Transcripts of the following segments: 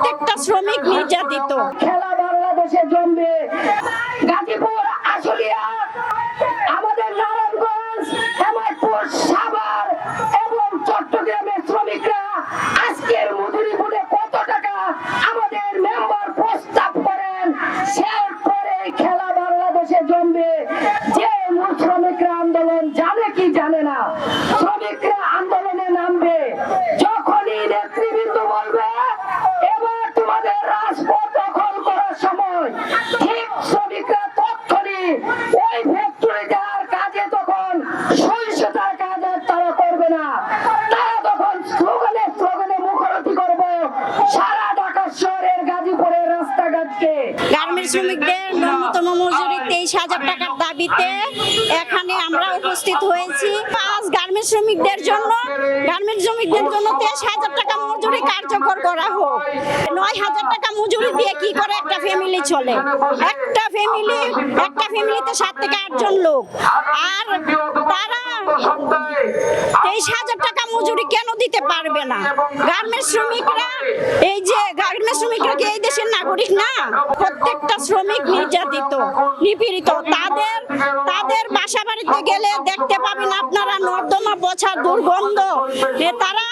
প্রত্যেকটা শ্রমিক নির্যাতিত। খেলা বাংলাদেশে জমবে। গাজীপুর, আশুলিয়া, আমাদের নারায়ণগঞ্জ, হেমায়তপুর, সাভার এবং চট্টগ্রামের শ্রমিকরা আজকের মজুরি বলে কত টাকা আমাদের মেম্বার প্রস্তাব করেন পরে খেলা বাংলাদেশে জমবে। যে শ্রমিকরা আন্দোলন জানে কি জানে না, শ্রমিকরা আন্দোলনে নামবে। এখানে আমরা উপস্থিত হয়েছি। গার্মেন্টস শ্রমিকদের জন্য, গার্মেন্টস শ্রমিকদের জন্য তেইশ হাজার টাকা মজুরি কার্যকর করা হোক। নয় হাজার টাকা মজুরি দিয়ে কি করে একটা ফ্যামিলি চলে? একটা সাত থেকে আটজন লোক। আর তারা তেইশ হাজার টাকা মজুরি কেন দিতে পারবে না? গার্মেন্টস শ্রমিকরা, এই যে গার্মেন্টস শ্রমিকরা কি এই দেশের নাগরিক না? প্রত্যেকটা শ্রমিক নির্যাতিত, নিপীড়িত। তাদের তাদের বাসা বাড়িতে গেলে দেখতে পাবেন আপনারা নর্দমা পচা দুর্গন্ধ। তারা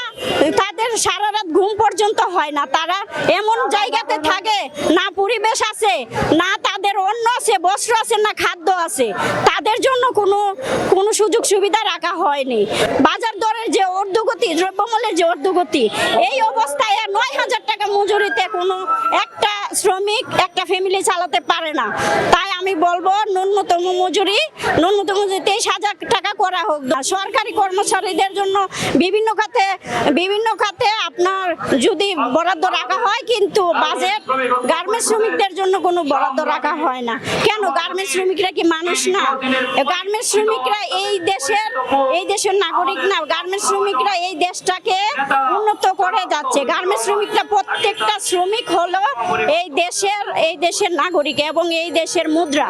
তাদের সারা রাত ঘুম পর্যন্ত হয় না। তারা এমন জায়গাতে থাকে, না পরিবেশ আছে, না তাদের অন্য আছে, বস্ত্র আছে, না খাদ্য আছে। তাদের জন্য কোনো কোনো সুযোগ সুবিধা রাখা হয়নি। বাজার দরের যে অর্ধগতি দ্রব্যমূল্যের যে অর্ধগতি এই অবস্থায় নয় হাজার টাকা মজুরিতে কোনো একটা শ্রমিক একটা ফ্যামিলি চালাতে পারে না। তাই আমি বলব, ন্যূনতম মজুরি ন্যূনতম মজুরি তেইশ হাজার টাকা করা হোক। সরকারি কর্মচারীদের জন্য বিভিন্ন খাতে বিভিন্ন খাতে আপনার যদি বরাদ্দ রাখা হয়, কিন্তু বাজেট গার্মেন্টস শ্রমিকদের জন্য কোনো বরাদ্দ রাখা হয় না। কেন? গার্মেন্টস শ্রমিকরা কি মানুষ না? গার্মেন্টস শ্রমিকরা এই দেশের এই দেশের নাগরিক না। গার্মেন্টস শ্রমিকরা এই দেশটাকে উন্নত করে যাচ্ছে। গার্মেন্টস শ্রমিকরা প্রত্যেকটা শ্রমিক হলো দেশের, এই দেশের নাগরিক এবং এই দেশের মুদ্রা।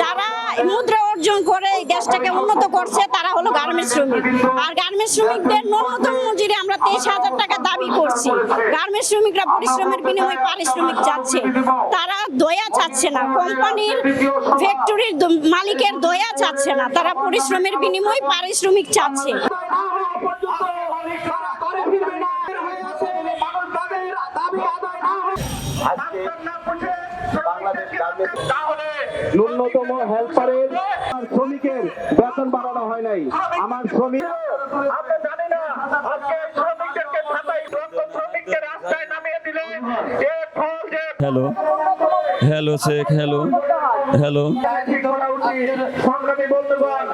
যারা মুদ্রা অর্জন করে এই দেশটাকে উন্নত করছে, তারা হলো গার্মেন্টস শ্রমিক। আর গার্মেন্টস শ্রমিকদের ন্যূনতম মজুরি আমরা তেইশ হাজার টাকা দাবি করছি। গার্মেন্টস শ্রমিকরা পরিশ্রমের বিনিময়ে পারিশ্রমিক চাচ্ছে তারা দয়া চাচ্ছে না। কোম্পানির ফ্যাক্টরির মালিকের দয়া চাচ্ছে না। তারা পরিশ্রমের বিনিময়ে পারিশ্রমিক চাচ্ছে। আজকে বাংলাদেশ গার্মেন্টস ন্যূনতম হেল্পারের শ্রমিকের বেতন বাড়ানো হয় নাই। আমার শ্রমিক আমরা জানি না আজকে শ্রমিকদেরকে ছাতাই শ্রমিককে রাস্তায় নামিয়ে দিলে এর ফল যে hello. Hello Sheikh hello. Hello. সংগ্রামী বন্ধুগণ।